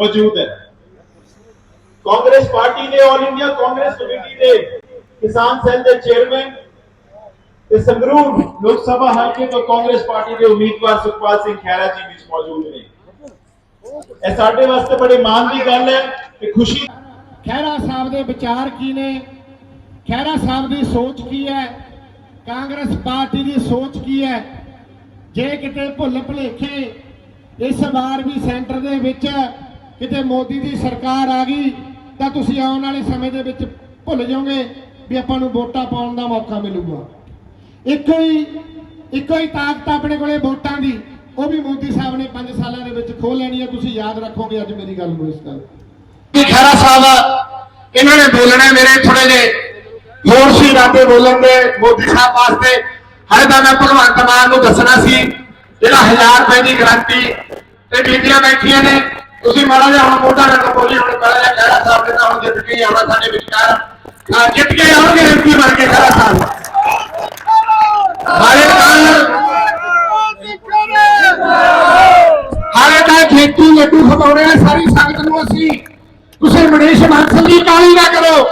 ਮੌਜੂਦ ਹੈ। ਕਾਂਗਰਸ ਪਾਰਟੀ ਦੇ ਆਲ ਇੰਡੀਆ ਕਾਂਗਰਸ ਕਮੇਟੀ ਦੇ ਕਿਸਾਨ ਸੈੱਲ ਦੇ ਚੇਅਰਮੈਨ ਤੇ ਸੰਗਰੂਰ ਲੋਕ ਸਭਾ ਹਲਕੇ ਤੋਂ ਕਾਂਗਰਸ ਪਾਰਟੀ ਦੇ ਉਮੀਦਵਾਰ ਸੁਖਪਾਲ ਸਿੰਘ ਖਹਿਰਾ ਜੀ ਵਿੱਚ ਮੌਜੂਦ ਨੇ। ਇਹ ਸਾਡੇ ਵਾਸਤੇ ਬੜੀ ਮਾਣ ਦੀ ਗੱਲ ਹੈ ਕਿ ਖੁਸ਼ੀ ਖਹਿਰਾ ਸਾਹਿਬ ਦੇ ਵਿਚਾਰ ਕੀ ਨੇ? ਖਹਿਰਾ ਸਾਹਿਬ ਦੀ ਸੋਚ ਕੀ ਹੈ? ਕਾਂਗਰਸ ਪਾਰਟੀ ਦੀ ਸੋਚ ਕੀ ਹੈ? ਜੇ ਕਿਤੇ ਭੁੱਲ ਭੁਲੇਖੇ ਇਸ ਵਾਰ ਵੀ ਸੈਂਟਰ ਦੇ ਵਿੱਚ ਕਿਤੇ ਮੋਦੀ ਦੀ ਸਰਕਾਰ ਆ ਗਈ, ਤਾਂ ਤੁਸੀਂ ਆਉਣ ਵਾਲੇ ਸਮੇਂ ਦੇ ਵਿੱਚ ਭੁੱਲ ਜਾਓਗੇ ਵੀ ਆਪਾਂ ਨੂੰ ਵੋਟਾਂ ਪਾਉਣ ਦਾ ਮੌਕਾ ਮਿਲੂਗਾ। ਇੱਕੋ ਹੀ ਇੱਕੋ ਹੀ ਤਾਕਤ ਆਪਣੇ ਕੋਲੇ ਵੋਟਾਂ ਦੀ, ਉਹ ਵੀ ਮੋਦੀ ਸਾਹਿਬ ਨੇ 5 ਸਾਲਾਂ ਦੇ ਵਿੱਚ ਖੋਹ ਲੈਣੀ ਹੈ, ਤੁਸੀਂ ਯਾਦ ਰੱਖੋਗੇ ਅੱਜ ਮੇਰੀ ਗੱਲ ਨੂੰ ਇਸ ਗੱਲ। ਕਿ ਖਹਿਰਾ ਸਾਹਿਬ ਇਹਨਾਂ ਨੇ ਬੋਲਣਾ ਮੇਰੇ ਥੋੜੇ ਜੇ ਹੋਰ ਸੀ ਰਾਤੇ ਬੋਲਣ ਦੇ ਮੋਦੀ ਸਾਹਿਬ ਵਾਸਤੇ। ਹਾਲੇ ਤਾਂ ਮੈਂ ਭਗਵੰਤ ਮਾਨ ਨੂੰ ਦੱਸਣਾ ਸੀ, ਜਿਹੜਾ 1000 ਰੁਪਏ ਦੀ ਗਰੰਟੀ ਤੇ ਬੀਬੀਆਂ ਬੈਠੀਆਂ ਨੇ ਤੁਸੀਂ ਮਾੜਾ ਜਿਹਾ ਹੁਣ ਮੋਢਾ ਨਾਲ ਬੋਲੀ ਹੁਣ ਪਹਿਲਾਂ ਜਿਹਾ ਖਹਿਰਾ ਸਾਹਿਬ ਨੇ ਤਾਂ ਹੁਣ ਜਿੱਤ ਕੇ ਆਉਣਾ ਸਾਡੇ ਵਿਚਕਾਰ। ਜਿੱਤ ਕੇ ਆਉਣਗੇ ਐਮਪੀ ਬਣ ਕੇ ਖਹਿਰਾ ਸਾਹਿਬ ਹਾਲੇ ਤਾਂ ਹਾਲੇ ਤਾਂ ਖੇਤੀ ਲੱਡੂ ਖਵਾਉਣੇ ਆ, ਸਾਰੀ ਸੰਗਤ ਨੂੰ ਅਸੀਂ। ਤੁਸੀਂ ਮਨੀਸ਼ ਬਾਂਸਲ ਦੀ ਕਾਲੀ ਨਾ ਕਰੋ।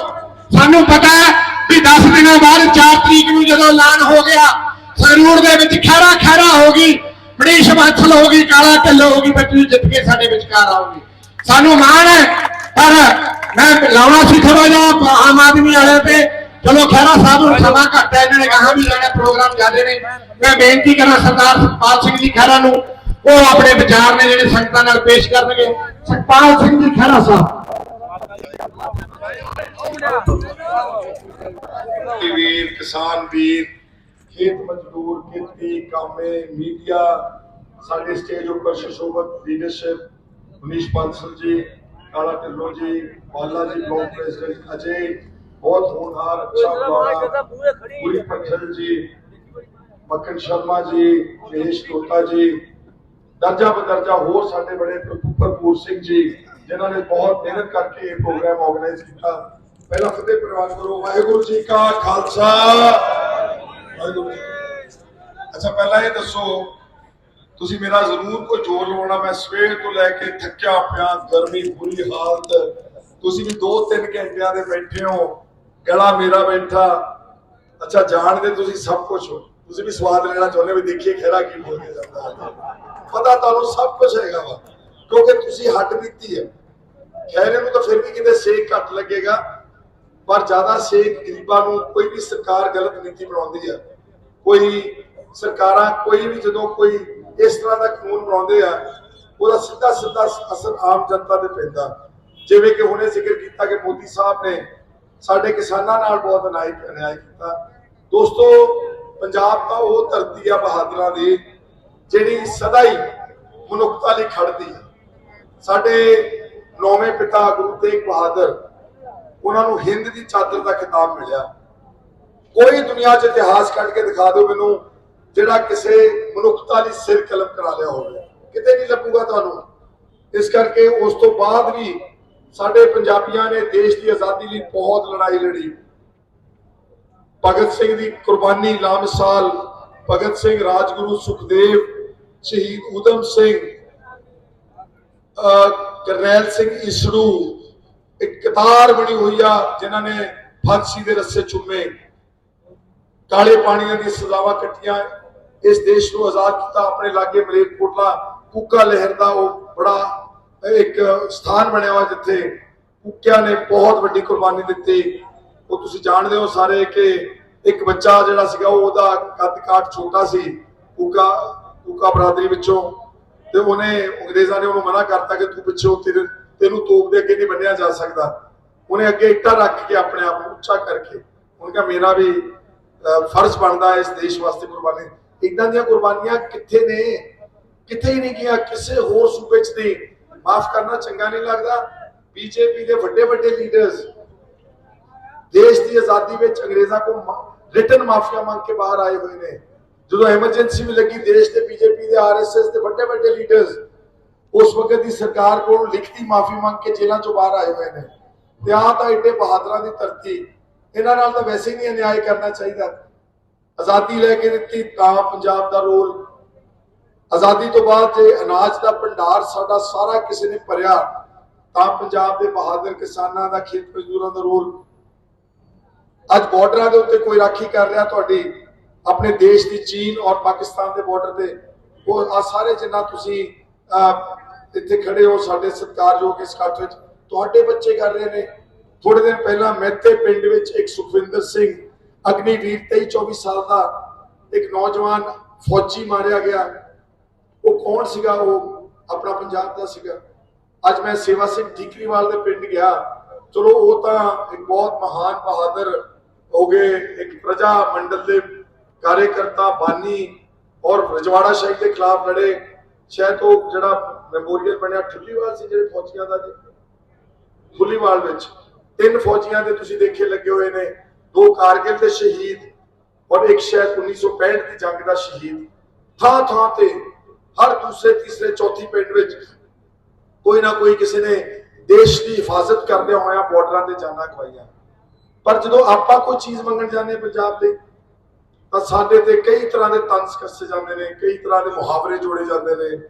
ਸਾਨੂੰ ਪਤਾ ਹੈ ਵੀ 10 ਦਿਨਾਂ ਬਾਅਦ 4 ਤਰੀਕ ਨੂੰ ਜਦੋਂ ਐਲਾਨ ਹੋ ਗਿਆ, ਸੰਗਰੂਰ ਦੇ ਵਿੱਚ ਖੈਰਾ ਖੈਰਾ ਹੋ ਗਈ। ਮਨੀਸ਼ ਹੋ ਗਈ ਕਾਲਾ ਢਿੱਲੋਂ ਹੋ ਗਈ ਬੱਚੀ ਜਿੱਤ ਕੇ ਸਾਡੇ ਵਿਚਕਾਰ ਆਉਗੀ ਸਾਨੂੰ ਮਾਣ ਹੈ, ਪਰ ਮੈਂ ਲਾਉਣਾ ਸੀ ਥੋੜਾ ਜਿਹਾ ਆਮ ਆਦਮੀ ਵਾਲਿਆਂ ਤੇ। ਚਲੋ ਖੈਰਾ ਸਾਹਿਬ ਨੂੰ ਸਮਾਂ ਘੱਟ ਹੈ, ਇਹਨਾਂ ਨੇ ਕਹਾ ਵੀ ਜਾਣਾ ਪ੍ਰੋਗਰਾਮ ਜ਼ਿਆਦੇ ਨੇ ਮੈਂ ਬੇਨਤੀ ਕਰਾਂ ਸਰਦਾਰ ਸੁਖਪਾਲ ਸਿੰਘ ਜੀ ਖਹਿਰਾ ਨੂੰ, ਉਹ ਆਪਣੇ ਵਿਚਾਰ ਨੇ ਜਿਹੜੇ ਸੰਗਤਾਂ ਨਾਲ ਪੇਸ਼ ਕਰਨਗੇ। ਸੁਖਪਾਲ ਸਿੰਘ ਜੀ ਖਹਿਰਾ ਸਾਹਿਬ। ਵੀਰ, ਕਿਸਾਨ ਵੀਰ, ਖੇਤ ਮਜ਼ਦੂਰ, ਖੇਤੀ, ਕਾਮੇ, ਮੀਡੀਆ ਸਾਡੇ ਸਟੇਜ ਉੱਪਰ ਸ਼ਸ਼ੋਭਤ ਲੀਡਰਸ਼ਿਪ ਮਨੀਸ਼ ਬਾਂਸਲ ਜੀ ਕਾਲਾ ਢਿੱਲੋਂ ਜੀ ਬਾਲਾ ਜੀ ਬਲੌਕ ਪ੍ਰੈਜ਼ੀਡੈਂਟ ਅਜੇ ਬਹੁਤ ਹੋਣਹਾਰ ਅੱਛਾ ਬੁਲਾਰਾ ਗੁਰੀ ਪੱਠਲ ਜੀ ਮੱਖਣ ਸ਼ਰਮਾ ਜੀ ਮਹੇਸ਼ ਤੋਤਾ ਜੀ ਦਰਜਾ ਬਦਰਜਾ ਹੋਰ ਸਾਡੇ ਬੜੇ ਭਰਪੂਰ ਸਿੰਘ ਜੀ ਜਿਨ੍ਹਾਂ ਨੇ ਬਹੁਤ ਮਿਹਨਤ ਕਰਕੇ ਇਹ ਪ੍ਰੋਗਰਾਮ ਆਰਗੇਨਾਈਜ਼ ਕੀਤਾ। ਪਹਿਲਾਂ ਫਤਿਹ ਪ੍ਰਵਾਨ ਕਰੋ ਵਾਹਿਗੁਰੂ ਜੀ ਕਾ ਖਾਲਸਾ। ਵਾਹਿਗੁਰੂ। ਅੱਛਾ ਪਹਿਲਾਂ ਇਹ ਦੱਸੋ ਤੁਸੀਂ ਮੇਰਾ ਜ਼ਰੂਰ ਕੋਈ ਜ਼ੋਰ ਲਵਾਉਣਾ, ਮੈਂ ਸਵੇਰ ਤੋਂ ਲੈ ਕੇ ਥੱਕਿਆ ਪਿਆ, ਗਰਮੀ ਬੁਰੀ ਹਾਲਤ। ਤੁਸੀਂ ਵੀ 2-3 ਘੰਟਿਆਂ ਦੇ ਬੈਠੇ ਹੋ, ਗਲਾ ਮੇਰਾ ਬੈਠਾ। ਅੱਛਾ ਜਾਣਦੇ ਤੁਸੀਂ ਸਭ ਕੁਝ ਹੋ। ਤੁਸੀਂ ਵੀ ਸਵਾਦ ਲੈਣਾ ਚਾਹੁੰਦੇ ਵੀ ਦੇਖੀਏ ਖੇਰਾ ਕੀ ਬੋਲ ਕੇ ਜਾਂਦਾ ਪਤਾ ਤੁਹਾਨੂੰ ਸਭ ਕੁਝ ਹੈਗਾ ਵਾ, ਕਿਉਂਕਿ ਤੁਸੀਂ ਹੱਟ ਦਿੱਤੀ ਹੈ। ਖੈਰੇ ਨੂੰ ਤਾਂ ਫਿਰ ਵੀ ਕਿਤੇ ਸੇਕ ਘੱਟ ਲੱਗੇਗਾ, ਪਰ ਜ਼ਿਆਦਾ ਸੇਕ ਗਰੀਬਾਂ ਨੂੰ ਕੋਈ ਵੀ ਸਰਕਾਰ ਗਲਤ ਨੀਤੀ ਬਣਾਉਂਦੀ ਆ। ਕੋਈ ਸਰਕਾਰਾਂ, ਕੋਈ ਵੀ ਜਦੋਂ ਕੋਈ ਇਸ ਤਰ੍ਹਾਂ ਦਾ ਕਾਨੂੰਨ ਬਣਾਉਂਦੇ ਆ, ਉਹਦਾ ਸਿੱਧਾ ਸਿੱਧਾ ਅਸਰ ਆਮ ਜਨਤਾ ਤੇ ਪੈਂਦਾ। ਜਿਵੇਂ ਕਿ ਹੁਣੇ ਜ਼ਿਕਰ ਕੀਤਾ ਕਿ ਮੋਦੀ ਸਾਹਿਬ ਨੇ ਸਾਡੇ ਕਿਸਾਨਾਂ ਨਾਲ ਬਹੁਤ ਅਨਿਆਏ ਅਨਿਆਏ ਕੀਤਾ। ਦੋਸਤੋ, ਪੰਜਾਬ ਤਾਂ ਉਹ ਧਰਤੀ ਆ ਬਹਾਦਰਾਂ ਦੀ, ਜਿਹੜੀ ਸਦਾ ਹੀ ਮਨੁੱਖਤਾ ਲਈ ਖੜਦੀ ਹੈ ਸਾਡੇ ਨੌਵੇਂ ਪਿਤਾ ਗੁਰੂ ਤੇਗ ਬਹਾਦਰ, ਉਹਨਾਂ ਨੂੰ ਹਿੰਦ ਦੀ ਚਾਦਰ ਦਾ ਖਿਤਾਬ ਮਿਲਿਆ। ਕੋਈ ਦੁਨੀਆ 'ਚ ਇਤਿਹਾਸ ਕੱਢ ਕੇ ਦਿਖਾ ਦਿਓ ਮੈਨੂੰ ਜਿਹੜਾ ਕਿਸੇ ਮਨੁੱਖਤਾ ਲਈ ਸਿਰ ਕਲਮ ਕਰਾ ਲਿਆ ਹੋਵੇ। ਕਿਤੇ ਨਹੀਂ ਲੱਭੂਗਾ ਤੁਹਾਨੂੰ। ਇਸ ਕਰਕੇ ਉਸ ਤੋਂ ਬਾਅਦ ਵੀ ਸਾਡੇ ਪੰਜਾਬੀਆਂ ਨੇ ਦੇਸ਼ ਦੀ ਆਜ਼ਾਦੀ ਲਈ ਬਹੁਤ ਲੜਾਈ ਲੜੀ। ਭਗਤ ਸਿੰਘ ਦੀ ਕੁਰਬਾਨੀ ਲਾਮਿਸਾਲ, ਭਗਤ ਸਿੰਘ ਰਾਜਗੁਰੂ ਸੁਖਦੇਵ, ਸ਼ਹੀਦ ਊਧਮ ਸਿੰਘ ਅਹ ਕਰਨੈਲ ਸਿੰਘ ਇਸੜੂ, ਇੱਕ ਕਤਾਰ ਬਣੀ ਹੋਈ ਆ, ਜਿਨ੍ਹਾਂ ਨੇ ਫਾਂਸੀ ਦੇ ਰੱਸੇ ਚੁੰਮੇ। ਕਾਲੇ ਪਾਣੀਆਂ ਦੀ ਸਜ਼ਾਵਾਂ ਕੱਟੀਆਂ। ਇਸ ਦੇਸ਼ ਨੂੰ ਆਜ਼ਾਦ ਕੀਤਾ ਆਪਣੇ ਲਾਗੇ ਮਲੇਰਕੋਟਲਾ ਕੂਕਾ ਲਹਿਰ ਦਾ ਉਹ ਬੜਾ ਇੱਕ ਸਥਾਨ ਬਣਿਆ ਹੋਇਆ ਜਿੱਥੇ ਕੂਕਿਆਂ ਨੇ ਬਹੁਤ ਵੱਡੀ ਕੁਰਬਾਨੀ ਦਿੱਤੀ। ਉਹ ਤੁਸੀਂ ਜਾਣਦੇ ਹੋ ਸਾਰੇ ਕਿ ਇੱਕ ਬੱਚਾ ਜਿਹੜਾ ਸੀਗਾ ਉਹਦਾ ਕੱਦ ਕਾਠ ਛੋਟਾ ਸੀ, ਕੂਕਾ ਕੂਕਾ ਬਰਾਦਰੀ ਵਿੱਚੋਂ। ਤੇ ਉਹਨੇ ਅੰਗਰੇਜ਼ਾਂ ਨੇ ਉਹਨੂੰ ਮਨਾ ਕਰਤਾ ਕਿ ਤੂੰ ਪਿੱਛੇ ਤੇਰੇ ਤੈਨੂੰ ਤੋਪ ਦੇ ਅੱਗੇ ਨਹੀਂ ਬੰਨਿਆ ਜਾ ਸਕਦਾ। ਉਹਨੇ ਅੱਗੇ ਇੱਟਾਂ ਰੱਖ ਕੇ ਆਪਣੇ ਆਪ ਨੂੰ ਉੱਚਾ ਕਰਕੇ, ਉਹਨੇ ਕਿਹਾ, ਮੇਰਾ ਵੀ ਫਰਜ਼ ਬਣਦਾ ਇਸ ਦੇਸ਼ ਵਾਸਤੇ ਕੁਰਬਾਨੀ। ਇਦਾਂ ਦੀਆਂ ਕੁਰਬਾਨੀਆਂ ਕਿੱਥੇ ਨੇ? ਕਿੱਥੇ ਹੀ ਨਹੀਂ ਗਿਆ ਕਿਸੇ ਹੋਰ ਸੂਬੇ 'ਚ ਨਹੀਂ। ਮਾਫ ਕਰਨਾ ਚੰਗਾ ਨਹੀਂ ਲੱਗਦਾ। ਬੀਜੇਪੀ ਦੇ ਵੱਡੇ ਵੱਡੇ ਲੀਡਰਸ ਦੇਸ਼ ਦੀ ਆਜ਼ਾਦੀ ਵਿੱਚ ਅੰਗਰੇਜ਼ਾਂ ਕੋ ਰਿਟਨ ਮਾਫੀਆ ਮੰਗ ਕੇ ਬਾਹਰ ਆਏ ਹੋਏ ਨੇ। ਜਦੋਂ ਐਮਰਜੈਂਸੀ ਵੀ ਲੱਗੀ, ਦੇਸ਼ ਦੇ ਬੀਜੇਪੀ ਦੇ ਆਰਐਸਐਸ ਦੇ ਵੱਡੇ ਵੱਡੇ ਲੀਡਰਸ ਉਸ ਵਕਤ ਦੀ ਸਰਕਾਰ ਕੋਲ ਲਿਖਤੀ ਮਾਫੀ ਮੰਗ ਕੇ ਜੇਲ੍ਹਾਂ ਚੋਂ ਬਾਹਰ ਆਏ ਹੋਏ ਨੇ। ਤੇ ਆਹ ਤਾਂ ਏਡੇ ਬਹਾਦਰਾਂ ਦੀ ਧਰਤੀ। ਇਹਨਾਂ ਨਾਲ ਤਾਂ ਵੈਸੇ ਹੀ ਨਹੀਂ ਅਨਿਆਏ ਕਰਨਾ ਚਾਹੀਦਾ। ਆਜ਼ਾਦੀ ਲੈ ਕੇ ਦਿੱਤੀ ਤਾਂ ਪੰਜਾਬ ਦਾ ਰੋਲ। ਆਜ਼ਾਦੀ ਤੋਂ ਬਾਅਦ ਜੇ ਅਨਾਜ ਦਾ ਭੰਡਾਰ ਸਾਡਾ ਸਾਰਾ ਕਿਸੇ ਨੇ ਭਰਿਆ ਤਾਂ ਪੰਜਾਬ ਦੇ ਬਹਾਦਰ ਕਿਸਾਨਾਂ ਦਾ ਖੇਤ ਮਜ਼ਦੂਰਾਂ ਦਾ ਰੋਲ। ਅੱਜ ਬਾਰਡਰਾਂ ਦੇ ਉੱਤੇ ਕੋਈ ਰਾਖੀ ਕਰ ਰਿਹਾ ਤੁਹਾਡੀ ਆਪਣੇ ਦੇਸ਼ ਦੀ ਚੀਨ ਔਰ ਪਾਕਿਸਤਾਨ ਦੇ ਬਾਰਡਰ ਤੇ ਉਹ ਆ ਸਾਰੇ ਜਿੰਨਾ ਤੁਸੀਂ ਅਹ, ਇੱਥੇ ਖੜੇ ਹੋ ਸਾਡੇ ਸਤਿਕਾਰਯੋਗ ਇਸ ਕੱਟ ਵਿੱਚ ਤੁਹਾਡੇ ਬੱਚੇ ਕਰ ਰਹੇ ਨੇ। ਥੋੜੇ ਦਿਨ ਪਹਿਲਾਂ ਮਹਿਤੇ ਪਿੰਡ ਵਿੱਚ ਇੱਕ ਸੁਖਵਿੰਦਰ ਸਿੰਘ ਅਗਨੀਵੀਰ 23 24 ਸਾਲ ਦਾ ਇੱਕ ਨੌਜਵਾਨ ਫੌਜੀ ਮਾਰਿਆ ਗਿਆ। ਉਹ ਕੌਣ ਸੀਗਾ? ਉਹ ਆਪਣਾ ਪੰਜਾਬ ਦਾ ਸੀਗਾ। ਅੱਜ ਮੈਂ ਸੇਵਾ ਸਿੰਘ ਠੀਕਰੀਵਾਲ ਦੇ ਪਿੰਡ ਗਿਆ। ਚਲੋ, ਉਹ ਤਾਂ ਇੱਕ ਬਹੁਤ ਮਹਾਨ ਬਹਾਦਰ ਹੋ ਗਏ। ਇੱਕ ਪ੍ਰਜਾ ਮੰਡਲ ਦੇ ਕਾਰਜਕਰਤਾ, ਬਾਨੀ ਔਰ ਰਜਵਾੜਾ ਸ਼ਾਹੀ ਦੇ ਖਿਲਾਫ ਲੜੇ। ਸ਼ਾਇਦ ਉਹ ਜਿਹੜਾ ਮੈਮੋਰੀਅਲ ਬਣਿਆ, ਠੁੱਲੀਵਾਲ ਸੀ ਜਿਹੜੇ ਫੌਜੀਆਂ ਦਾ ਜੀ? ਠੁੱਲੀਵਾਲ ਵਿੱਚ। ਤਿੰਨ ਫੌਜੀਆਂ ਦੇ ਤੁਸੀਂ ਦੇਖੇ ਲੱਗੇ ਹੋਏ ਨੇ, ਦੋ ਕਾਰਗਿਲ ਦੇ ਸ਼ਹੀਦ ਔਰ ਇੱਕ ਸ਼ਾਇਦ 1965 ਦੀ ਜੰਗ ਦਾ ਸ਼ਹੀਦ। ਥਾਂ ਥਾਂ ਤੇ ਹਰ ਦੂਸਰੇ, ਤੀਸਰੇ, ਚੌਥੀ ਪਿੰਡ ਵਿੱਚ ਕੋਈ ਨਾ ਕੋਈ ਕਿਸੇ ਨੇ ਦੇਸ਼ ਦੀ ਹਿਫਾਜ਼ਤ ਕਰਦੇ ਹੋਇਆ ਬਾਰਡਰਾਂ ਤੇ ਜਾਨਾਂ ਖਵਾਈਆਂ ਪਰ ਜਦੋਂ ਆਪਾਂ ਕੋਈ ਚੀਜ਼ ਮੰਗਣ ਜਾਂਦੇ ਹਾਂ ਪੰਜਾਬ ਦੇ ਤਾਂ ਸਾਡੇ ਤੇ ਕਈ ਤਰ੍ਹਾਂ ਦੇ ਤੰਸ ਕੱਸੇ ਜਾਂਦੇ ਨੇ, ਕਈ ਤਰ੍ਹਾਂ ਦੇ ਮੁਹਾਵਰੇ ਜੋੜੇ ਜਾਂਦੇ ਨੇ।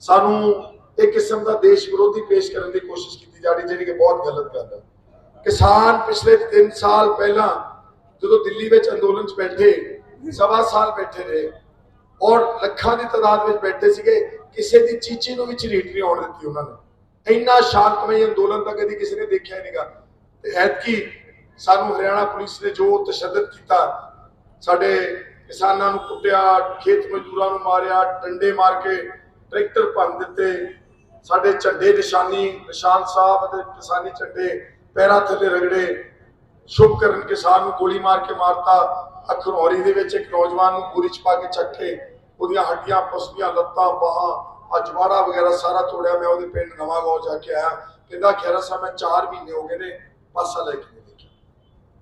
ਸਾਨੂੰ ਇੱਕ ਕਿਸਮ ਦਾ ਦੇਸ਼ ਵਿਰੋਧੀ ਪੇਸ਼ ਕਰਨ ਦੀ ਕੋਸ਼ਿਸ਼ ਕੀਤੀ ਜਾ ਰਹੀ, ਜਿਹੜੀ ਕਿ ਬਹੁਤ ਗਲਤ ਗੱਲ ਹੈ। ਕਿਸਾਨ ਪਿਛਲੇ 3 ਸਾਲ ਪਹਿਲਾਂ ਜਦੋਂ ਦਿੱਲੀ ਵਿੱਚ ਅੰਦੋਲਨ 'ਚ ਬੈਠੇ, ਸਵਾ ਸਾਲ ਬੈਠੇ ਰਹੇ ਔਰ ਲੱਖਾਂ ਦੀ ਤਾਦਾਦ ਵਿੱਚ ਬੈਠੇ ਸੀਗੇ, ਕਿਸੇ ਦੀ ਚੀਚੀ ਨੂੰ ਵੀ ਝਰੀਟ ਨਹੀਂ ਆਉਣ ਦਿੱਤੀ ਉਹਨਾਂ ਨੇ। ਇੰਨਾ ਸ਼ਾਂਤਮਈ ਅੰਦੋਲਨ ਤਾਂ ਕਦੀ ਕਿਸੇ ਨੇ ਦੇਖਿਆ ਹੀ ਨਹੀਂਗਾ। ਤੇ ਐਤਕੀ ਸਾਨੂੰ ਹਰਿਆਣਾ ਪੁਲਿਸ ਨੇ ਜੋ ਤਸ਼ੱਦਦ ਕੀਤਾ, ਸਾਡੇ ਕਿਸਾਨਾਂ ਨੂੰ ਕੁੱਟਿਆ, ਖੇਤ ਮਜ਼ਦੂਰਾਂ ਨੂੰ ਮਾਰਿਆ, ਡੰਡੇ ਮਾਰ ਕੇ ਟਰੈਕਟਰ ਭੰਨ ਦਿੱਤੇ, ਸਾਡੇ ਝੰਡੇ ਨਿਸ਼ਾਨੀ, ਨਿਸ਼ਾਨ ਸਾਹਿਬ ਅਤੇ ਕਿਸਾਨੀ ਝੰਡੇ ਪੈਰਾਂ ਥੱਲੇ ਰਗੜੇ, ਸ਼ੁਭ ਕਰਨ ਕਿਸਾਨ ਨੂੰ ਗੋਲੀ ਮਾਰ ਕੇ ਮਾਰਤਾ। ਅਖਰੌਰੀ ਦੇ ਵਿੱਚ ਇੱਕ ਨੌਜਵਾਨ ਨੂੰ ਗੋਲੀ ਚ ਪਾ ਕੇ ਚੱਕੇ ਉਹਦੀਆਂ ਹੱਡੀਆਂ, ਪਸਲੀਆਂ, ਲੱਤਾਂ, ਬਾਹਾਂ, ਅਜਵਾੜਾ ਵਗੈਰਾ ਸਾਰਾ ਤੋੜਿਆ। ਮੈਂ ਉਹਦੇ ਪਿੰਡ ਨਵਾਂ ਗਾਉਂ ਜਾ ਕੇ ਆਇਆ। ਕਹਿੰਦਾ ਖੈਰਾ ਸਾਹਿਬ, ਮੈਂ 4 ਮਹੀਨੇ ਹੋ ਗਏ ਨੇ, ਪਾਸਾ ਲੈ ਕੇ ਦੇਖਿਆ।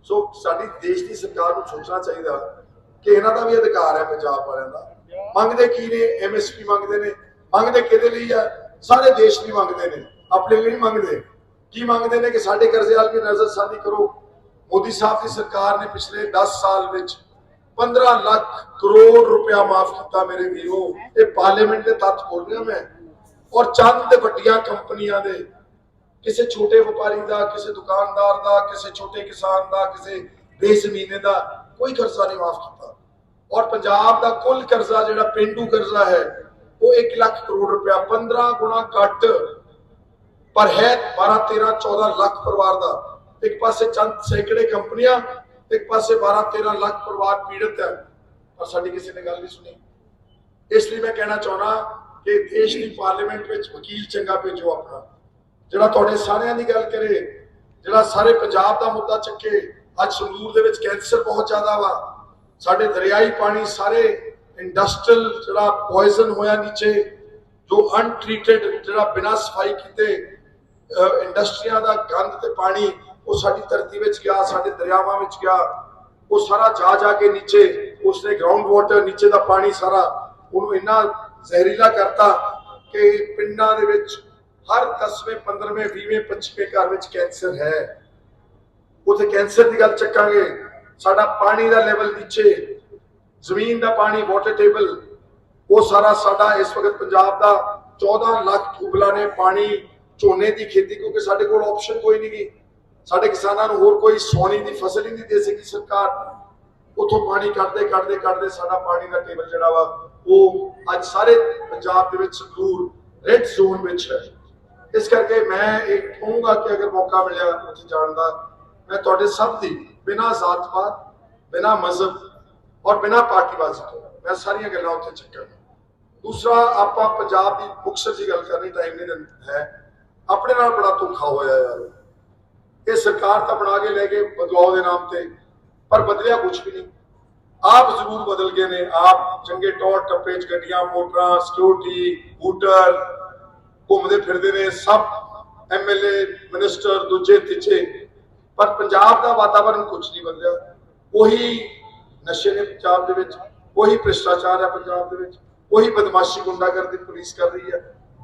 ਸੋ ਸਾਡੀ ਦੇਸ਼ ਦੀ ਸਰਕਾਰ ਨੂੰ ਸੋਚਣਾ ਚਾਹੀਦਾ ਕਿ ਇਹਨਾਂ ਦਾ ਵੀ ਅਧਿਕਾਰ ਹੈ ਪੰਜਾਬ ਵਾਲਿਆਂ ਦਾ। ਮੰਗਦੇ ਕੀ ਨੇ? ਐਮਐਸਪੀ ਮੰਗਦੇ ਨੇ। ਮੰਗਦੇ ਕਿਹਦੇ ਲਈ ਆ? ਸਾਰੇ ਦੇਸ਼ ਲਈ ਮੰਗਦੇ ਨੇ। ਆਪਣੇ ਲਈ ਨਹੀਂ ਮੰਗਦੇ। ਕੀ ਮੰਗਦੇ ਨੇ ਕਿ ਸਾਡੇ ਕਰਜ਼ੇ ਵਾਲ ਵੀ ਨਜ਼ਰਸਾਨੀ ਕਰੋ। ਮੋਦੀ ਸਾਹਿਬ ਦੀ ਸਰਕਾਰ ਨੇ ਪਿਛਲੇ 10 ਸਾਲ ਵਿੱਚ 15 ਲੱਖ ਕਰੋੜ ਰੁਪਇਆ ਮਾਫ ਕੀਤਾ ਮੇਰੇ ਵੀਰੋ। ਇਹ ਪਾਰਲੀਮੈਂਟ ਦੇ ਤੱਥ ਬੋਲ ਰਿਹਾ ਮੈਂ। ਔਰ ਚੰਦ ਵੱਡੀਆਂ ਕੰਪਨੀਆਂ ਦੇ, ਕਿਸੇ ਛੋਟੇ ਵਪਾਰੀ ਦਾ, ਕਿਸੇ ਦੁਕਾਨਦਾਰ ਦਾ, ਕਿਸੇ ਛੋਟੇ ਕਿਸਾਨ ਦਾ, ਕਿਸੇ ਬੇਜ਼ਮੀਨੇ ਦਾ ਕੋਈ ਕਰਜ਼ਾ ਨਹੀਂ ਮਾਫ ਕੀਤਾ। ਔਰ ਪੰਜਾਬ ਦਾ ਕੁੱਲ ਕਰਜ਼ਾ ਜਿਹੜਾ ਪਿੰਡੂ ਕਰਜ਼ਾ ਹੈ, ਉਹ 1 ਲੱਖ ਕਰੋੜ ਰੁਪਇਆ 15 ਗੁਣਾ ਘੱਟ ਪਰ ਹੈ 12 13 14 ਲੱਖ ਪਰਿਵਾਰ ਦਾ। ਇੱਕ ਪਾਸੇ ਚੰਦ ਸੈਂਕੜੇ ਕੰਪਨੀਆਂ, ਇੱਕ ਪਾਸੇ 12 13 ਲੱਖ ਪਰਿਵਾਰ ਪੀੜਤ ਹੈ। ਪਰ ਸਾਡੀ ਕਿਸੇ ਨੇ ਗੱਲ ਨਹੀਂ ਸੁਣੀ। ਇਸ ਲਈ ਮੈਂ ਕਹਿਣਾ ਚਾਹੁੰਦਾ ਕਿ ਦੇਸ਼ ਦੀ ਪਾਰਲੀਮੈਂਟ ਵਿੱਚ ਵਕੀਲ ਚੰਗਾ ਭੇਜੋ ਆਪਣਾ। ਜਿਹੜਾ ਤੁਹਾਡੇ ਸਾਰਿਆਂ ਦੀ ਗੱਲ ਕਰੇ, ਜਿਹੜਾ ਸਾਰੇ ਪੰਜਾਬ ਦਾ ਮੁੱਦਾ ਚੱਕੇ, ਅੱਜ ਸੰਗਰੂਰ ਦੇ ਵਿੱਚ ਕੈਂਸਰ ਬਹੁਤ ਜ਼ਿਆਦਾ ਵਾ। ਸਾਡੇ ਦਰਿਆਈ ਪਾਣੀ ਸਾਰੇ ਇੰਡਸਟਰੀਅਲ ਜਿਹੜਾ ਪੋਇਜ਼ਨ ਹੋਇਆ ਨੀਚੇ, ਜੋ ਅਨਟ੍ਰੀਟਡ ਜਿਹੜਾ ਬਿਨਾਂ ਸਫ਼ਾਈ ਕੀਤੇ ਇੰਡਸਟਰੀਆਂ ਦਾ ਗੰਦ ਤੇ ਪਾਣੀ, ਉਹ ਸਾਡੀ ਧਰਤੀ ਵਿੱਚ ਗਿਆ, ਸਾਡੇ ਦਰਿਆਵਾਂ ਵਿੱਚ ਗਿਆ, ਉਹ ਸਾਰਾ ਜਾ ਜਾ ਕੇ ਨੀਚੇ, ਉਸਨੇ ਗਰਾਊਂਡ ਵਾਟਰ ਨੀਚੇ ਦਾ ਪਾਣੀ ਸਾਰਾ, ਉਹਨੂੰ ਇੰਨਾ ਜ਼ਹਿਰੀਲਾ ਕਰਤਾ ਕਿ ਪਿੰਡਾਂ ਦੇ ਵਿੱਚ ਹਰ 10ਵੇਂ 15ਵੇਂ 20ਵੇਂ 25ਵੇਂ ਘਰ ਵਿੱਚ ਕੈਂਸਰ ਹੈ। ਉਥੇ ਕੈਂਸਰ ਦੀ ਗੱਲ ਚੱਕਾਂਗੇ। ਸਾਡਾ ਪਾਣੀ ਦਾ ਲੈਵਲ ਨੀਚੇ, ਜ਼ਮੀਨ ਦਾ ਪਾਣੀ ਵਾਟਰ ਟੇਬਲ ਉਹ ਸਾਰਾ ਸਾਡਾ ਇਸ ਵਕਤ ਪੰਜਾਬ ਦਾ 14 ਲੱਖ ਟਿਊਬਲਾਂ ਨੇ ਪਾਣੀ ਝੋਨੇ ਦੀ ਖੇਤੀ, ਕਿਉਂਕਿ ਸਾਡੇ ਕੋਲ ਆਪਸ਼ਨ ਕੋਈ ਨਹੀਂ ਗੀ। ਸਾਡੇ ਕਿਸਾਨਾਂ ਨੂੰ ਹੋਰ ਕੋਈ ਸੋਨੀ ਦੀ ਫਸਲ ਹੀ ਨਹੀਂ ਦੇ ਸਕੀ ਸਰਕਾਰ। ਉਥੋਂ ਪਾਣੀ ਕੱਢਦੇ ਕੱਢਦੇ ਕੱਢਦੇ ਸਾਡਾ ਪਾਣੀ ਦਾ ਟੇਬਲ ਜਿਹੜਾ ਵਾ, ਉਹ ਅੱਜ ਸਾਰੇ ਪੰਜਾਬ ਦੇ ਵਿੱਚ ਸੰਗਰੂਰ ਰੈੱਡ ਜ਼ੋਨ ਵਿੱਚ ਹੈ। ਇਸ ਕਰਕੇ ਮੈਂ ਇਹ ਕਹੂੰਗਾ ਕਿ ਅਗਰ ਮੌਕਾ ਮਿਲਿਆ ਉੱਥੇ ਜਾਣ ਦਾ, ਮੈਂ ਤੁਹਾਡੇ ਸਭ ਦੀ ਬਿਨਾਂ ਜ਼ਾਤ-ਪਾਤ, ਬਿਨਾਂ ਮਜ਼ਹਬ ਔਰ ਬਿਨਾਂ ਪਾਰਟੀਬਾਜ਼ੀ ਤੋਂ ਮੈਂ ਸਾਰੀਆਂ ਗੱਲਾਂ ਉੱਥੇ ਚੱਕਾਂਗਾ। ਦੂਸਰਾ, ਆਪਾਂ ਪੰਜਾਬ ਦੀ ਮੁਕਤਸਰ ਦੀ ਗੱਲ ਕਰਨੀ ਟਾਈਮ ਨਹੀਂ ਹੈ। ਆਪਣੇ ਨਾਲ ਬੜਾ ਧੋਖਾ ਹੋਇਆ ਯਾਰ। ਇਹ ਸਰਕਾਰ ਤਾਂ ਬਣਾ ਕੇ ਲੈ ਗਏ ਬਦਲਾਅ ਦੇ ਨਾਮ ਤੇ, ਪਰ ਬਦਲਿਆ ਕੁਝ ਵੀ ਨਹੀਂ। ਆਪ ਜ਼ਰੂਰ ਬਦਲ ਗਏ ਨੇ। ਆਪ ਚੰਗੇ ਟੌਰ ਟੱਪੇ ਚ ਗੱਡੀਆਂ, ਮੋਟਰਾਂ ਸਿਕਿਉਰਿਟੀ ਹੂਟਰ ਘੁੰਮਦੇ ਫਿਰਦੇ ਨੇ। ਸਭ ਐਮਐਲਏ ਮਿਨਿਸਟਰ, ਦੂਜੇ ਤਿੱਛੇ ਪਰ ਪੰਜਾਬ ਦਾ ਵਾਤਾਵਰਣ ਕੁਝ ਨਹੀਂ ਬਦਲਿਆ। ਉਹੀ ਨਸ਼ੇ ਨੇ ਪੰਜਾਬ ਦੇ ਵਿੱਚ, ਉਹੀ ਭ੍ਰਿਸ਼ਟਾਚਾਰ ਹੈ ਪੰਜਾਬ ਦੇ ਵਿੱਚ, ਉਹੀ ਬਦਮਾਸ਼ੀ ਗੁੰਡਾਗਰਦੀ ਪੁਲਿਸ ਕਰ ਰਹੀ ਹੈ,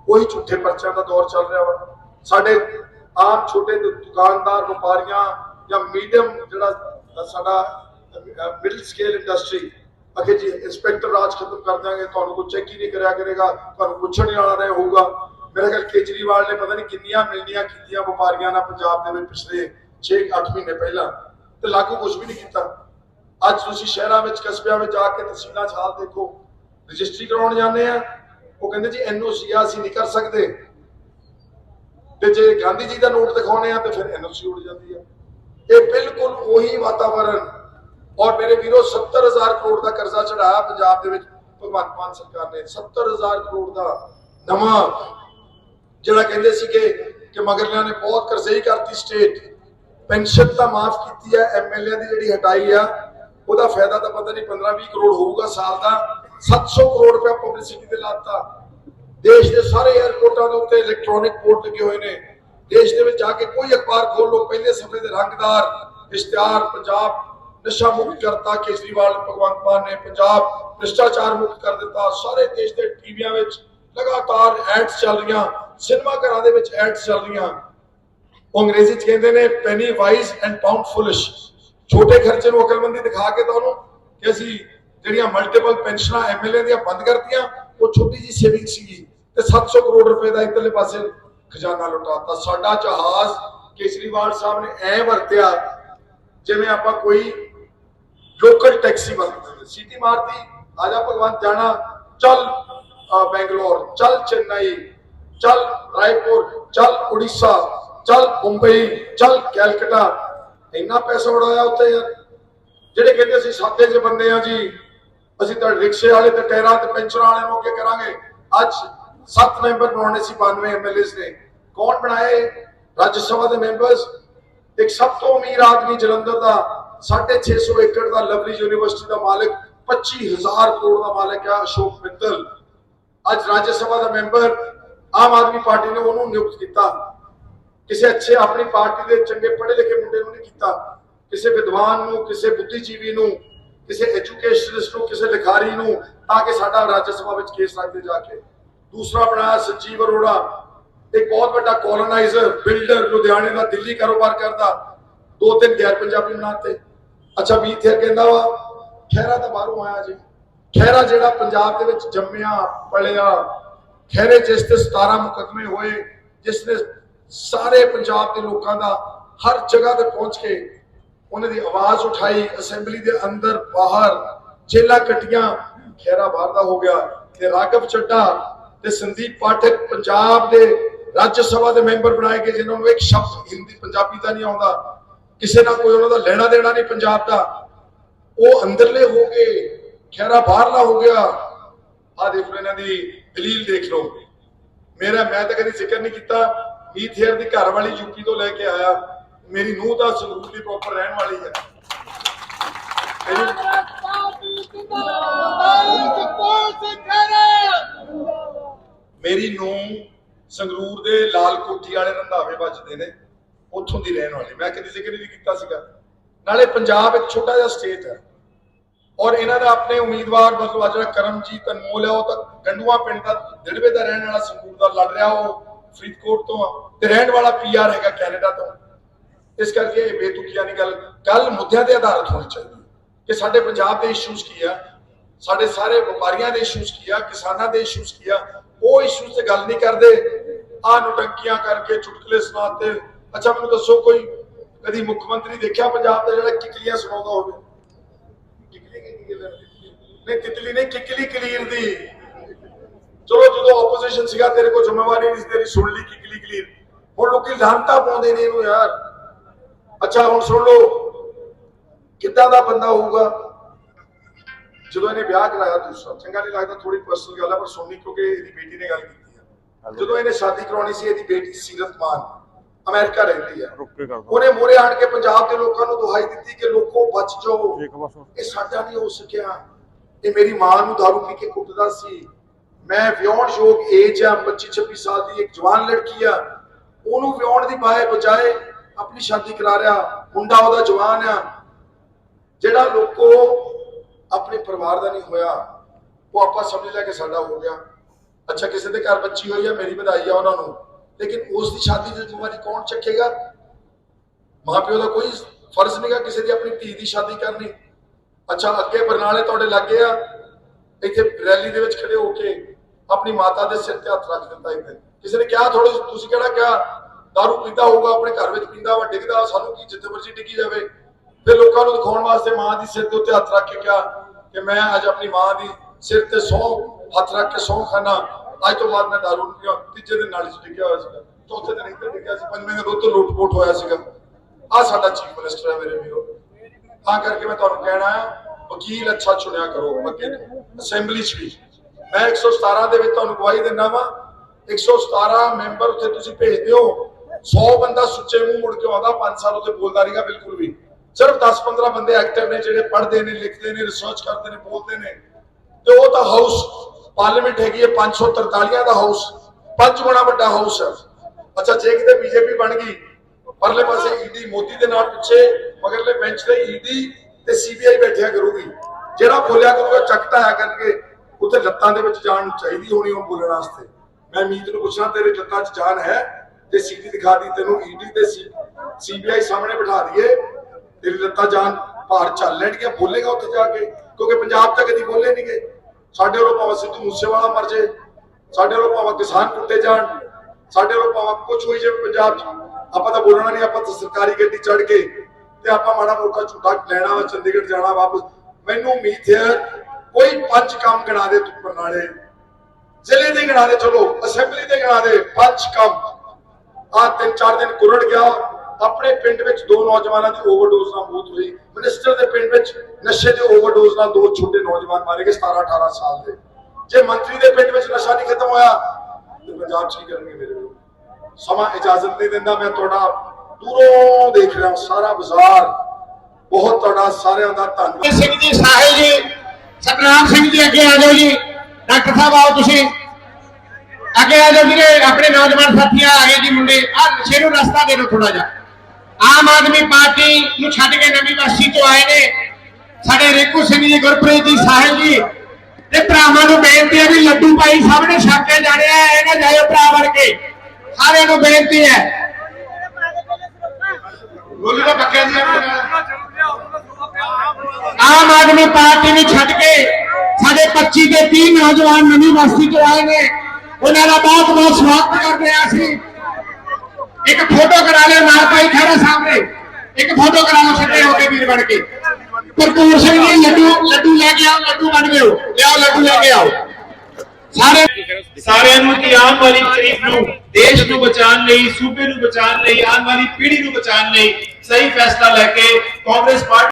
ਉਹੀ ਝੂਠੇ ਪਰਚਿਆਂ ਦਾ ਦੌਰ ਚੱਲ ਰਿਹਾ ਵਾ। ਸਾਡੇ ਆਮ ਛੋਟੇ ਦੁਕਾਨਦਾਰ, ਵਪਾਰੀਆਂ ਜਾਂ ਮੀਡੀਅਮ ਜਿਹੜਾ ਸਾਡਾ ਮਿਡਲ ਸਕੇਲ ਇੰਡਸਟਰੀ ਅਗੇ ਜੀ ਇੰਸਪੈਕਟਰ ਰਾਜ ਖਤਮ ਕਰ ਦਿਆਂਗੇ, ਤੁਹਾਨੂੰ ਕੋਈ ਚੈੱਕ ਹੀ ਨਹੀਂ ਕਰਿਆ ਕਰੇਗਾ, ਤੁਹਾਨੂੰ ਪੁੱਛਣ ਵਾਲਾ ਨਹੀਂ ਹੋਊਗਾ। ਮੇਰੇ ਖਿਆਲ ਕੇਜਰੀਵਾਲ ਨੇ ਪਤਾ ਨਹੀਂ ਕਿੰਨੀਆਂ ਮਿਲਣੀਆਂ ਕੀਤੀਆਂ ਵਪਾਰੀਆਂ ਨਾਲ ਪੰਜਾਬ ਦੇ ਵਿੱਚ ਪਿਛਲੇ 6-8 ਮਹੀਨੇ ਪਹਿਲਾਂ ਤੇ ਲਾਗੂ ਕੁਝ ਵੀ ਨਹੀਂ ਕੀਤਾ। ਅੱਜ ਤੁਸੀਂ ਸ਼ਹਿਰਾਂ ਵਿੱਚ, ਕਸਬਿਆਂ ਵਿੱਚ ਜਾ ਕੇ ਤਹਿਸੀਲਾਂ ਛਾਲ ਦੇਖੋ, ਰਜਿਸਟਰੀ ਕਰਾਉਣ ਜਾਂਦੇ ਆ। ਉਹ ਕਹਿੰਦੇ ਜੀ ਐਨਓਸੀ ਆ ਅਸੀਂ ਨਹੀਂ ਕਰ ਸਕਦੇ। ਤੇ ਜੇ ਗਾਂਧੀ ਜੀ ਦਾ ਨੋਟ ਦਿਖਾਉਣੇ ਆ ਤੇ ਫਿਰ ਐਨਓਸੀ ਉੜ ਜਾਂਦੀ ਆ। ਇਹ ਬਿਲਕੁਲ ਉਹੀ ਵਾਤਾਵਰਣ ਔਰ ਮੇਰੇ ਵੀਰੋ 70000 ਕਰੋੜ ਦਾ ਕਰਜ਼ਾ ਚੜਾਇਆ ਪੰਜਾਬ ਦੇ ਵਿੱਚ ਭਗਵੰਤ ਮਾਨ ਸਰਕਾਰ ਨੇ। 70000 ਕਰੋੜ ਦਾ ਨਵਾਂ ਜਿਹੜਾ ਕਹਿੰਦੇ ਸੀਗੇ ਕਿ ਮਗਰਲਿਆਂ ਨੇ ਬਹੁਤ ਕਰਜ਼ਈ ਕਰਤੀ ਸਟੇਟ ਪੈਨਸ਼ਨ ਤਾਂ ਮਾਫ ਕੀਤੀ ਹੈ ਐਮਐਲਏ ਦੀ ਜਿਹੜੀ ਹਟਾਈ ਆ, ਉਹਦਾ ਫਾਇਦਾ ਤਾਂ ਪਤਾ ਨਹੀਂ 15-20 ਕਰੋੜ ਹੋਊਗਾ ਸਾਲ ਦਾ। 700 ਕਰੋੜ ਰੁਪਏ ਪਬਲਿਸਿਟੀ ਤੇ ਲਾਤਾ ਦੇਸ਼ ਦੇ ਸਾਰੇ 에ਅਰਪੋਰਟਾਂ ਦੇ ਉੱਤੇ ਇਲੈਕਟ੍ਰੋਨਿਕ ਪੋਰਟ ਲੱਗੇ ਹੋਏ ਨੇ। ਦੇਸ਼ ਦੇ ਵਿੱਚ ਜਾ ਕੇ ਕੋਈ ਅਖਬਾਰ ਖੋਲ ਲੋ ਪਹਿਲੇ ਸਫੇ ਦੇ ਰੰਗਦਾਰ, ਇਸ਼ਤਿਹਾਰ, ਪੰਜਾਬ, ਨਸ਼ਾ ਮੁਕਤ ਕਰਤਾ, ਕੇਜਰੀਵਾਲ, ਭਗਵੰਤ ਮਾਨ ਨੇ ਪੰਜਾਬ ਭ੍ਰਿਸ਼ਟਾਚਾਰ ਮੁਕਤ ਕਰ ਦਿੱਤਾ। ਸਾਰੇ ਦੇਸ਼ ਦੇ ਟੀਵੀਆਂ ਵਿੱਚ ਲਗਾਤਾਰ ਐਡਸ ਚੱਲ ਰਹੀਆਂ, ਸਿਨੇਮਾ ਘਰਾਂ ਦੇ ਵਿੱਚ ਐਡਸ ਚੱਲ ਰਹੀਆਂ। ਉਹ ਅੰਗਰੇਜ਼ੀ ਚ ਕਹਿੰਦੇ ਨੇ penny wise and pound foolish ਛੋਟੇ ਖਰਚੇ ਨੂੰ ਅਕਲਮੰਦੀ ਦਿਖਾ ਕੇ ਤੁਹਾਨੂੰ ਕਿ ਅਸੀਂ ਜਿਹੜੀਆਂ ਮਲਟੀਪਲ ਪੈਨਸ਼ਨਾਂ ਐਮਐਲਏ ਦੀਆਂ ਬੰਦ ਕਰਤੀਆਂ, ਉਹ ਛੋਟੀ ਜੀ ਸੇਵਿੰਗ ਸੀਗੀ। ਤੇ 700 ਕਰੋੜ ਰੁਪਏ ਦਾ ਇਧਰਲੇ ਪਾਸੇ ਖਜ਼ਾਨਾ ਲੁਟਾਤਾ। ਸਾਡਾ ਜਹਾਜ਼ ਕੇਜਰੀਵਾਲ ਸਾਹਿਬ ਨੇ ਐ ਵਰਤਿਆ, ਜਿਵੇਂ ਆਪਾਂ ਕੋਈ ਲੋਕਲ ਟੈਕਸੀ ਵਰਤਦੇ ਸਿਟੀ ਮਾਰਤੀ ਆਜਾ ਭਗਵੰਤ ਜਾਣਾ, ਚੱਲ ਬੈਂਗਲੌਰ, ਚੱਲ ਚੇਨਈ, ਚੱਲ ਰਾਏਪੁਰ, ਚੱਲ ਉੜੀਸਾ, ਚੱਲ ਮੁੰਬਈ, ਚੱਲ ਕੈਲਕਟਾ। ਇੰਨਾ ਪੈਸਾ ਉਡਾਇਆ ਉੱਥੇ ਯਾਰ। ਜਿਹੜੇ ਕਹਿੰਦੇ ਅਸੀਂ ਸਾਦੇ ਜਿਹੇ ਬੰਦੇ ਆ ਜੀ, ਅਸੀਂ ਤਾਂ ਰਿਕਸ਼ੇ ਵਾਲੇ ਤੇ ਟਾਇਰਾਂ ਤੇ ਪੈਂਚਰਾਂ ਵਾਲੇ ਮੌਕੇ ਕਰਾਂਗੇ। ਅੱਜ 7 ਮੈਂਬਰ ਬਣਾਉਣੇ ਸੀ 92 ਐਮਐਲਏਸ ਨੇ। ਕੌਣ ਬਣਾਏ? ਰਾਜ ਸਭਾ ਦੇ ਮੈਂਬਰਸ। ਇੱਕ ਸਭ ਤੋਂ ਅਮੀਰ ਆਦਮੀ ਜਲੰਧਰ ਦਾ 650 ਏਕੜ ਦਾ ਲਵਲੀ ਯੂਨੀਵਰਸਿਟੀ ਦਾ ਮਾਲਕ 25000 ਕਰੋੜ ਦਾ ਮਾਲਕ ਹੈ ਅਸ਼ੋਕ ਮਿੱਤਲ। ਅੱਜ ਰਾਜ ਸਭਾ ਦਾ ਮੈਂਬਰ ਆਮ ਆਦਮੀ ਪਾਰਟੀ ਨੇ ਉਹਨੂੰ ਨਿਯੁਕਤ ਕੀਤਾ। ਕਿਸੇ ਅੱਛੇ ਆਪਣੀ ਪਾਰਟੀ ਦੇ ਚੰਗੇ ਪੜ੍ਹੇ ਲਿਖੇ ਮੁੰਡੇ ਨੂੰ ਨਹੀਂ ਕੀਤਾ। ਕਿਸੇ ਵਿਦਵਾਨ ਨੂੰ, ਕਿਸੇ ਬੁੱਧੀਜੀਵੀ ਨੂੰ, ਕਿਸੇ ਐਜੂਕੇਸ਼ਨਿਸਟ ਨੂੰ, ਕਿਸੇ ਲਿਖਾਰੀ ਨੂੰ, ਤਾਂ ਕਿ ਸਾਡਾ ਰਾਜ ਸਭਾ ਵਿੱਚ ਕੇਸ ਰੱਖਦੇ ਜਾ ਕੇ। ਦੂਸਰਾ ਬਣਾਇਆ ਸੰਜੀਵ ਅਰੋੜਾ, ਇੱਕ ਬਹੁਤ ਵੱਡਾ ਕੋਲੋਨਾਈਜ਼ਰ ਬਿਲਡਰ ਲੁਧਿਆਣੇ ਦਾ ਦਿੱਲੀ ਕਾਰੋਬਾਰ ਕਰਦਾ, ਦੋ ਤਿੰਨ ਗੈਰ ਪੰਜਾਬੀ ਬਣਾਤੇ ਅੱਛਾ, ਵੀ ਇੱਥੇ ਕਹਿੰਦਾ ਵਾ, ਖਹਿਰਾ ਤਾਂ ਬਾਹਰੋਂ ਆਇਆ ਜੀ। ਖਹਿਰਾ ਜਿਹੜਾ ਪੰਜਾਬ ਦੇ ਵਿੱਚ ਜੰਮਿਆ, ਪਲਿਆ, ਖਹਿਰੇ ਜਿਸ ਤੇ 17 ਮੁਕਦਮੇ ਹੋਏ, ਜਿਸ ਨੇ ਸਾਰੇ ਪੰਜਾਬ ਦੇ ਲੋਕਾਂ ਦਾ ਹਰ ਜਗ੍ਹਾ ਤੇ ਪਹੁੰਚ ਕੇ ਉਹਨਾਂ ਦੀ ਆਵਾਜ਼ ਉਠਾਈ, ਅਸੈਂਬਲੀ ਦੇ ਅੰਦਰ ਬਾਹਰ ਜੇਲਾ ਕਟੀਆਂ, ਖਹਿਰਾ ਬਾਹਰ ਦਾ ਹੋ ਗਿਆ, ਤੇ ਰਾਘਵ ਚੱਡਾ ਤੇ ਸੰਦੀਪ ਪਾਠਕ ਪੰਜਾਬ ਦੇ ਰਾਜ ਸਭਾ ਦੇ ਮੈਂਬਰ ਬਣਾਏ ਗਏ, ਜਿਨ੍ਹਾਂ ਨੂੰ ਇੱਕ ਸ਼ਬਦ ਹਿੰਦੀ ਪੰਜਾਬੀ ਦਾ ਨਹੀਂ ਆਉਂਦਾ, ਕਿਸੇ ਨਾਲ ਕੋਈ ਉਹਨਾਂ ਦਾ ਲੈਣਾ ਦੇਣਾ ਨਹੀਂ ਪੰਜਾਬ ਦਾ। ਉਹ ਅੰਦਰਲੇ ਹੋ ਗਏ, ਖਹਿਰਾ ਬਾਹਰਲਾ ਹੋ ਗਿਆ। ਆ ਦੇਖ ਲਓ ਇਹਨਾਂ ਦੀ ਦਲੀਲ ਦੇਖ ਲਓ। ਮੇਰਾ, ਮੈਂ ਤਾਂ ਕਦੀ ਜ਼ਿਕਰ ਨਹੀਂ ਕੀਤਾ ਮੀਤ ਹੇਅਰ ਦੀ ਘਰ ਵਾਲੀ ਯੂਪੀ ਤੋਂ ਲੈ ਕੇ ਆਇਆ। ਮੇਰੀ ਨੂੰਹ ਦਾ ਸੰਗਰੂਰ ਦੀ ਪ੍ਰੋਪਰ ਰਹਿਣ ਵਾਲੀ ਹੈ। ਇਹਨੂੰ- ਮੇਰੀ ਨੂੰ ਸੰਗਰੂਰ ਦੇ ਲਾਲ ਕੋਠੀ ਵਾਲੇ ਰੰਧਾਵੇ ਵੱਜਦੇ ਨੇ, ਉੱਥੋਂ ਦੀ ਰਹਿਣ ਵਾਲੀ। ਮੈਂ ਕਦੀ ਜ਼ਿਕਰ ਨਹੀਂ ਕੀਤਾ ਸੀਗਾ। ਨਾਲੇ ਪੰਜਾਬ ਇੱਕ ਛੋਟਾ ਜਿਹਾ ਸਟੇਟ ਹੈ। ਔਰ ਇਹਨਾਂ ਦਾ ਆਪਣੇ ਉਮੀਦਵਾਰ ਮਤਲਬ ਜਿਹੜਾ ਕਰਮਜੀਤ ਅਨਮੋਲ ਹੈ, ਉਹ ਤਾਂ ਗੰਡੂਆ ਪਿੰਡ ਦਾ ਦਿੜਵੇ ਦਾ ਰਹਿਣ ਵਾਲਾ ਸੰਗਰੂਰ ਦਾ ਲੜ ਰਿਹਾ, ਉਹ ਫਰੀਦਕੋਟ ਤੋਂ ਆ। ਤੇ ਰਹਿਣ ਵਾਲਾ ਪੀਆਰ ਹੈਗਾ ਕੈਨੇਡਾ ਤੋਂ। ਇਸ ਕਰਕੇ ਇਹ ਬੇਤੁਕੀਆਂ ਦੀ ਗੱਲ ਕੱਲ ਮੁੱਦਿਆਂ ਤੇ ਆਧਾਰਿਤ ਹੋਣੀ ਚਾਹੀਦੀ ਹੈ ਕਿ ਸਾਡੇ ਪੰਜਾਬ ਦੇ ਇਸ਼ੂਜ਼ ਕੀ ਆ ਸਾਡੇ ਸਾਰੇ ਵਪਾਰੀਆਂ ਦੇ ਇਸ਼ੂਜ਼ ਕੀ ਆ ਕਿਸਾਨਾਂ ਦੇ ਇਸ਼ੂਜ਼ ਕੀ ਆ ਉਹ ਇਸ਼ੂਜ਼ ਤੇ ਗੱਲ ਨਹੀਂ ਕਰਦੇ। ਆ ਨੁਟੰਕੀਆਂ ਕਰਕੇ ਚੁਟਕਲੇ ਸੁਣਾਤੇ। ਅੱਛਾ, ਮੈਨੂੰ ਦੱਸੋ ਕੋਈ ਕਦੀ ਮੁੱਖ ਮੰਤਰੀ ਦੇਖਿਆ ਪੰਜਾਬ ਦਾ ਜਿਹੜਾ ਕਿਕਲੀਆਂ ਸੁਣਾਉਂਦਾ ਹੋਵੇ? ਕਿਕਲੀ ਕੀ ਗੱਲ ਨਹੀਂ ਤਿਤਲੀ ਨਹੀਂ, ਕਿਕਲੀ ਕਲੀਰ ਦੀ। ਚਲੋ, ਜਦੋਂ ਆਪੋਜੀਸ਼ਨ ਸੀਗਾ, ਤੇਰੇ ਕੋਲ ਜ਼ਿੰਮੇਵਾਰੀ ਨਹੀਂ ਸੀ, ਤੇਰੀ ਸੁਣ ਲਈ ਕਿਕਲੀ ਕਲੀਰ। ਹੁਣ ਲੋਕੀ ਲਾਂਤਾ ਪਾਉਂਦੇ ਨੇ ਇਹਨੂੰ ਯਾਰ। ਅੱਛਾ, ਹੁਣ ਸੁਣ ਲਓ। ਕਿੱਦਾਂ ਦਾ ਬੰਦਾ ਹੋਊਗਾ? ਜਦੋਂ ਇਹਨੇ ਵਿਆਹ ਕਰਾਇਆ ਦੂਸਰਾ ਚੰਗਾ ਨਹੀਂ ਲੱਗਦਾ ਥੋੜੀ ਪਰਸਨਲ ਗੱਲ ਹੈ ਪਰ ਸੁਣਨੀ ਕਿਉਂਕਿ ਇਹਦੀ ਬੇਟੀ ਨੇ ਗੱਲ ਕੀਤੀ ਹੈ ਜਦੋਂ ਇਹਨੇ ਸ਼ਾਦੀ ਕਰਾਉਣੀ ਸੀ ਇਹਦੀ ਬੇਟੀ ਸੀਰਤ ਮਾਨ ਅਮਰੀਕਾ ਰਹਿੰਦੀ ਹੈ ਉਹਨੇ ਮੋਰੇ ਆਣ ਕੇ ਪੰਜਾਬ ਦੇ ਲੋਕਾਂ ਨੂੰ ਦੁਹਾਈ ਦਿੱਤੀ ਕਿ ਲੋਕੋ ਬਚ ਜਾਓ। ਇਹ ਸਾਡਾ ਨਹੀਂ ਹੋ ਸਕਿਆ। ਇਹ ਮੇਰੀ ਮਾਂ ਨੂੰ ਦਾਰੂ ਪੀ ਕੇ ਕੁੱਟਦਾ ਸੀ। ਮੈਂ ਵਿਆਹਣ ਯੋਗ ਏਜ ਆ 25 26 ਸਾਲ ਦੀ ਇੱਕ ਜਵਾਨ ਲੜਕੀ ਆ। ਉਹਨੂੰ ਵਿਆਹਣ ਦੀ ਬਾਏ ਬਜਾਏ ਆਪਣੀ ਸ਼ਾਦੀ ਕਰਾ ਰਿਹਾ। ਮੁੰਡਾ ਉਹਦਾ ਜਵਾਨ ਆ। ਜਿਹੜਾ ਲੋਕੋ ਆਪਣੇ ਪਰਿਵਾਰ ਦਾ ਨਹੀਂ ਹੋਇਆ, ਉਹ ਆਪਾਂ ਸਮਝ ਲਿਆ ਕਿ ਸਾਡਾ ਹੋ ਗਿਆ। ਅੱਛਾ, ਕਿਸੇ ਦੇ ਘਰ ਬੱਚੀ ਹੋਈ ਆ, ਮੇਰੀ ਵਧਾਈ ਆ ਉਹਨਾਂ ਨੂੰ, ਲੇਕਿਨ ਉਸ ਦੀ ਸ਼ਾਦੀ ਦੀ ਜ਼ਿੰਮੇਵਾਰੀ ਕੌਣ ਚੱਕੇਗਾ? ਮਾਂ ਦਾ ਕੋਈ ਫਰਜ਼ ਨਹੀਂਗਾ ਕਿਸੇ ਦੀ ਆਪਣੀ ਧੀ ਦੀ ਸ਼ਾਦੀ ਕਰਨੀ। ਅੱਛਾ, ਅੱਗੇ ਬਰਨਾਲੇ ਤੁਹਾਡੇ ਲੱਗੇ ਆ, ਇੱਥੇ ਰੈਲੀ ਦੇ ਵਿੱਚ ਖੜੇ ਹੋ ਕੇ ਆਪਣੀ ਮਾਤਾ ਦੇ ਸਿਰ ਤੇ ਹੱਥ ਰੱਖ ਦਿੱਤਾ ਇੱਕ ਕਿਸੇ ਨੇ ਕਿਹਾ ਥੋੜੇ ਤੁਸੀਂ ਕਿਹੜਾ ਕਿਹਾ, ਦਾਰੂ ਪੀਂਦਾ ਹੋਊਗਾ, ਆਪਣੇ ਘਰ ਵਿੱਚ ਪੀਂਦਾ ਵਾ, ਡਿੱਗਦਾ ਸਾਨੂੰ ਕੀ ਜਿੱਥੇ ਮਰਜ਼ੀ ਡਿੱਗੀ ਜਾਵੇ? ਫਿਰ ਲੋਕਾਂ ਨੂੰ ਦਿਖਾਉਣ ਵਾਸਤੇ ਮਾਂ ਦੀ ਸਿਰ ਦੇ ਉੱਤੇ ਹੱਥ ਰੱਖ ਕੇ ਕਿਹਾ ਕਿ ਮੈਂ ਅੱਜ ਆਪਣੀ ਮਾਂ ਦੀ ਸਿਰ ਤੇ ਸੌ ਹੱਥ ਰੱਖ ਕੇ ਸੌ ਖਾਨਾ। ਅੱਜ ਤੋਂ ਬਾਅਦ ਮੈਂ ਦਾਰੂ ਨਹੀਂ ਤੀਜੇ ਦਿਨ ਨਾਲੀ ਡਿੱਗਿਆ ਹੋਇਆ ਸੀਗਾ। ਚੌਥੇ ਦਿਨ ਇੱਥੇ ਡਿੱਗਿਆ ਸੀ। ਪੰਜਵੇਂ ਦਿਨ ਉੱਤੇ ਲੁੱਟ-ਪੋਟ ਹੋਇਆ ਸੀਗਾ। ਆ ਸਾਡਾ ਚੀਫ ਮਿਨਿਸਟਰ ਹੈ ਮੇਰੇ ਵੀਰੋ। ਤਾਂ ਕਰਕੇ ਮੈਂ ਤੁਹਾਨੂੰ ਕਹਿਣਾ ਹੈ ਵਕੀਲ ਅੱਛਾ ਚੁਣਿਆ ਕਰੋ ਅੱਗੇ ਅਸੈਂਬਲੀ 'ਚ ਵੀ ਮੈਂ 117 ਦੇ ਵਿੱਚ ਤੁਹਾਨੂੰ ਗਵਾਹੀ ਦਿੰਦਾ ਵਾਂ। 117 ਮੈਂਬਰ ਉੱਥੇ ਤੁਸੀਂ ਭੇਜਦੇ ਹੋ। 100 ਬੰਦਾ ਸੁੱਚੇ ਮੂੰਹ ਮੁੜ ਕੇ ਆਉਂਦਾ 5 ਸਾਲ ਉੱਥੇ ਬੋਲਦਾ ਨਹੀਂਗਾ ਬਿਲਕੁਲ ਵੀ। ਸਿਰਫ 10-15 ਬੰਦੇ ਐਕਟਿਵ ਨੇ ਜਿਹੜੇ ਪੜ੍ਹਦੇ ਨੇ, ਲਿਖਦੇ ਨੇ ਰਿਸਰਚ ਕਰਦੇ ਨੇ, ਬੋਲਦੇ ਨੇ। ਤੇ ਉਹ ਤਾਂ ਹਾਊਸ ਪਾਰਲੀਮੈਂਟ ਹੈਗੀ ਹੈ 543 ਦਾ ਹਾਊਸ ਪੰਜ ਗੁਣਾ ਵੱਡਾ ਹਾਊਸ ਹੈ। ਅੱਛਾ, ਜੇ ਕਿਤੇ ਬੀਜੇਪੀ ਬਣ ਗਈ, ਪਰਲੇ ਪਾਸੇ ਈਡੀ ਮੋਦੀ ਦੇ ਨਾਲ ਪਿੱਛੇ, ਮਗਰਲੇ ਬੈਂਚ ਤੇ ਈਡੀ ਤੇ ਸੀਬੀਆਈ ਬੈਠਿਆ ਕਰੂਗੀ ਜਿਹੜਾ ਬੋਲਿਆ ਕਰੂਗਾ ਚੱਕਤਾ ਆ ਕਰਕੇ ਉੱਥੇ ਲੱਤਾਂ ਦੇ ਵਿੱਚ ਜਾਨ ਚਾਹੀਦੀ ਹੋਣੀ ਉਹ ਬੋਲਣ ਵਾਸਤੇ। ਮੈਂ ਮੀਤ ਨੂੰ ਪੁੱਛਣਾ, ਤੇਰੇ ਲੱਤਾਂ 'ਚ ਜਾਨ ਹੈ? ਤੇ ਸੀਡੀ ਦਿਖਾ ਦੀ ਤੈਨੂੰ ਈਡੀ ਤੇ ਸੀਬੀਆਈ ਸਾਹਮਣੇ ਬਿਠਾ ਦਈਏ। ਤੇਰੀ ਲੱਤਾਂ ਜਾਨ ਭਾਰ ਚੱਲ ਲੈਣਗੀਆਂ, ਬੋਲੇਗਾ ਉੱਥੇ ਜਾ ਕੇ, ਕਿਉਂਕਿ ਪੰਜਾਬ 'ਚ ਕਦੀ ਬੋਲੇ ਨਹੀਂਗੇ ਸਾਡੇ ਵੱਲੋਂ ਭਾਵੇਂ ਸਿੱਧੂ ਮੂਸੇਵਾਲਾ ਮਰ ਜੇ ਸਾਡੇ ਵੱਲੋਂ ਭਾਵੇਂ ਕਿਸਾਨ ਕੁੱਟੇ ਜਾਣ, ਸਾਡੇ ਵੱਲੋਂ ਭਾਵੇਂ ਕੁਝ ਹੋਈ ਜਾਵੇ ਪੰਜਾਬ 'ਚ, ਆਪਾਂ ਤਾਂ ਬੋਲਣਾ ਨਹੀਂ ਆਪਾਂ ਤਾਂ ਸਰਕਾਰੀ ਗੱਡੀ ਚੜ ਕੇ ਤੇ ਆਪਾਂ ਮਾੜਾ ਮੋਟਾ ਝੂਟਾ ਲੈਣਾ ਵਾ, ਚੰਡੀਗੜ੍ਹ ਜਾਣਾ ਵਾਪਸ। ਮੈਨੂੰ ਉਮੀਦ ਹੈ ਕੋਈ ਪੰਜ ਕੰਮ ਗਿਣਾ ਦੇ ਤੂੰ ਬਰਨਾਲੇ ਜ਼ਿਲ੍ਹੇ ਦੇ ਗਿਣਾ ਦੇ, ਚਲੋ, ਅਸੈਂਬਲੀ ਦੇ ਗਿਣਾ ਦੇ, ਪੰਜ ਕੰਮ। ਆ ਤਿੰਨ ਚਾਰ ਦਿਨ ਕੁਰੜ ਗਿਆ ਆਪਣੇ ਪਿੰਡ ਵਿੱਚ ਦੋ ਨੌਜਵਾਨਾਂ ਦੀ ਓਵਰਡੋਜ਼ ਨਾਲ ਮੌਤ ਹੋਈ। ਮਿਨਿਸਟਰ ਦੇ ਪਿੰਡ ਵਿੱਚ ਨਸ਼ੇ ਦੇ ਓਵਰਡੋਜ਼ ਨਾਲ ਦੋ ਛੋਟੇ ਨੌਜਵਾਨ ਮਾਰੇ ਗਏ 17 18 ਸਾਲ ਦੇ। ਜੇ ਮੰਤਰੀ ਦੇ ਪਿੰਡ ਵਿੱਚ ਨਸ਼ਾ ਨਹੀਂ ਖਤਮ ਹੋਇਆ, ਤੇ ਪੰਜਾਬ 'ਚ ਕੀ ਕਰਨਗੇ ਮੇਰੇ ਲੋਕ ਸਮਾਂ ਇਜਾਜ਼ਤ ਨਹੀਂ ਦਿੰਦਾ ਮੈਂ ਤੁਹਾਡਾ। ਦੂਰੋਂ ਦੇਖ ਰਿਹਾ ਸਾਰਾ ਬਾਜ਼ਾਰ। ਬਹੁਤ ਤੁਹਾਡਾ ਸਾਰਿਆਂ ਦਾ ਧੰਨਵਾਦ। ਸਿੰਘ ਜੀ, ਸਾਹਿਲ ਜੀ, ਸਤਨਾਮ ਸਿੰਘ ਜੀ, ਅੱਗੇ ਆ ਜਾਓ ਜੀ। ਡਾਕਟਰ ਸਾਹਿਬ ਆਓ ਤੁਸੀਂ। ਅੱਗੇ ਆ ਜਾਓ ਵੀਰੇ, ਆਪਣੇ ਨੌਜਵਾਨ ਸਾਥੀਆਂ ਆ ਗਏ ਜੀ ਮੁੰਡੇ। ਆ ਨਸ਼ੇ ਨੂੰ ਰਸਤਾ ਦੇ ਦਿਓ ਥੋੜਾ ਜਿਹਾ। ਆਮ ਆਦਮੀ ਪਾਰਟੀ ਨੂੰ ਛੱਡ ਕੇ ਨਵੀਂ ਬਸਤੀ ਤੋਂ ਆਏ ਨੇ। ਸਾਡੇ ਰੇਕੂ ਸਿੰਘ ਜੀ ਗੁਰਪ੍ਰੀਤ ਜੀ ਸਾਹਿਲ ਜੀ ਤੇ ਭਰਾਵਾਂ ਨੂੰ ਬੇਨਤੀ ਹੈ ਵੀ ਲੱਡੂ ਭਾਈ ਸਭ ਨੇ ਛੱਕ ਜਾਣਿਆ ਇਹ ਨਾ ਜਾਇਓ ਭਰਾ ਵੜ ਕੇ। ਸਾਰਿਆਂ ਨੂੰ ਬੇਨਤੀ ਹੈ। ਗੋਲੀ ਦਾ ਜੀ। ਆਮ ਆਦਮੀ ਪਾਰਟੀ ਨੂੰ ਛੱਡ ਕੇ ਸਾਡੇ 25 ਤੇ 30 ਨੌਜਵਾਨ ਨਵੀਂ ਬਸਤੀ ਚ ਆਏ ਨੇ। ਉਹਨਾਂ ਦਾ ਬਹੁਤ ਬਹੁਤ ਸਵਾਗਤ ਕਰਦੇ ਹਾਂ ਅਸੀਂ। ਇੱਕ ਫੋਟੋ ਕਰਾ ਲਿਓ ਨਾਲ ਭਾਈ ਖਹਿਰਾ ਸਾਹਮਣੇ। ਇੱਕ ਫੋਟੋ ਕਰਾ ਲਓ ਸਿੱਧੇ ਹੋ ਕੇ ਵੀਰ ਬਣ ਕੇ। ਭਰਪੂਰ ਸਿੰਘ ਜੀ, ਲੱਡੂ ਲੱਡੂ ਲੈ ਕੇ ਆਓ, ਲੱਡੂ ਬਣ ਦਿਓ ਲਿਆਓ, ਲੱਡੂ ਲੈ ਕੇ ਆਓ। ਸਾਰੇ ਸਾਰਿਆਂ ਨੂੰ ਕਿ ਆਉਣ ਵਾਲੀ ਤਰੀਕ ਨੂੰ ਦੇਸ਼ ਨੂੰ ਬਚਾਉਣ ਲਈ, ਸੂਬੇ ਨੂੰ ਬਚਾਉਣ ਲਈ, ਆਉਣ ਵਾਲੀ ਪੀੜ੍ਹੀ ਨੂੰ ਬਚਾਉਣ ਲਈ ਸਹੀ ਫੈਸਲਾ ਲੈ ਕੇ ਕਾਂਗਰਸ ਪਾਰਟੀ